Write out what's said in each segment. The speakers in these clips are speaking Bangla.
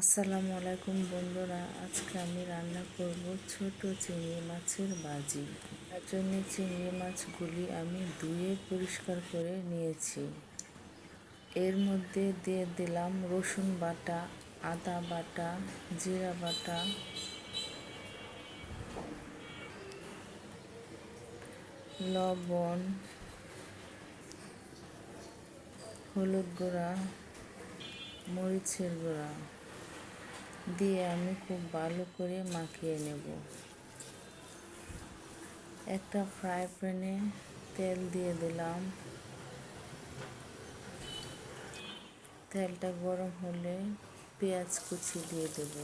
আসসালামু আলাইকুম বন্ধুরা, আজকে আমি রান্না করব ছোট চিংড়ি মাছের বাজি তার জন্য চিংড়ি মাছগুলি আমি ধুয়ে পরিষ্কার করে নিয়েছি। এর মধ্যে দিয়ে দিলাম রসুন বাটা, আদা বাটা, জিরা বাটা, লবণ, হলুদ গুঁড়া, মরিচের গুঁড়া। দিয়ে আমি খুব ভালো করে মাখিয়ে নেব। একটা ফ্রাই প্যানে তেল দিয়ে দিলাম। তেলটা গরম হলে পেঁয়াজ কুচি দিয়ে দেব।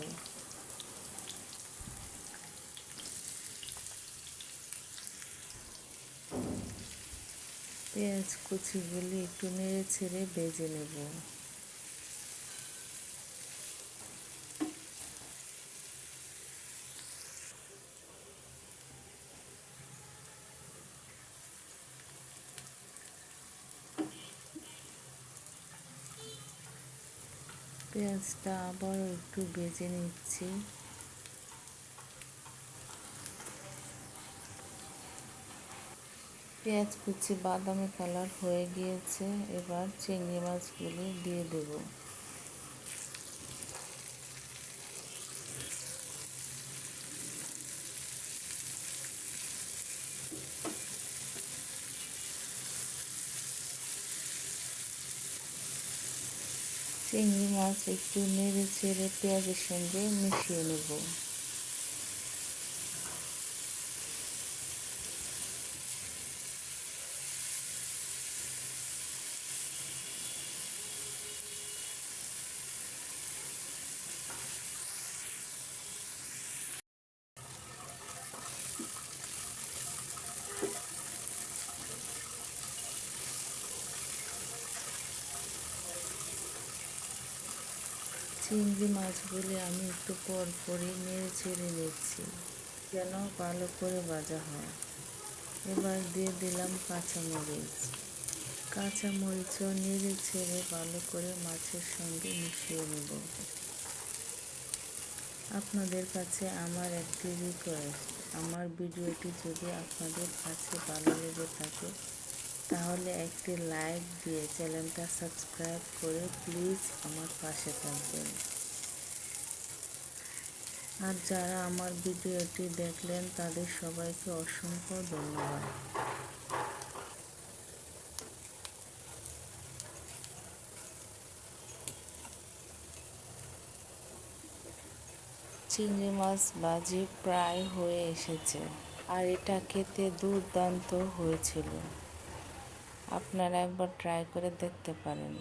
পেঁয়াজ কুচিগুলি একটু নেড়ে ছেড়ে ভেজে নেব। পেঁয়াজটা আবার একটু বেজে নিচ্ছি। পেঁয়াজ কুচি বাদামি কালার হয়ে গিয়েছে। এবার চিংড়ি মাছগুলি দিয়ে দেব। চিংড়ি মাছ একটু নেড়ে চেড়ে পেঁয়াজের সঙ্গে মিশিয়ে নেব। চিংড়ি মাছগুলি আমি একটু পর পরে নেড়ে ছেড়ে নিচ্ছি, যেন ভালো করে ভাজা হয়। এবার দিয়ে দিলাম কাঁচামরিচ। কাঁচামরিচও নেড়ে ছেড়ে ভালো করে মাছের সঙ্গে মিশিয়ে নেব। আপনাদের কাছে আমার একটি রিকোয়েস্ট আমার ভিডিওটি যদি আপনাদের কাছে ভালো লেগে থাকে তাহলে একটি লাইক দিয়ে চ্যানেলটা সাবস্ক্রাইব করে প্লিজ আমার পাশে থাকবেন। আর যারা আমার ভিডিওটি দেখলেন, তাদের সবাইকে অসংখ্য ধন্যবাদ। চিংড়ি মাছ বাজি প্রায় হয়ে এসেছে। আর এটা খেতে দুর্দান্ত হয়েছিল। আপনারা একবার ট্রাই করে দেখতে পারেন।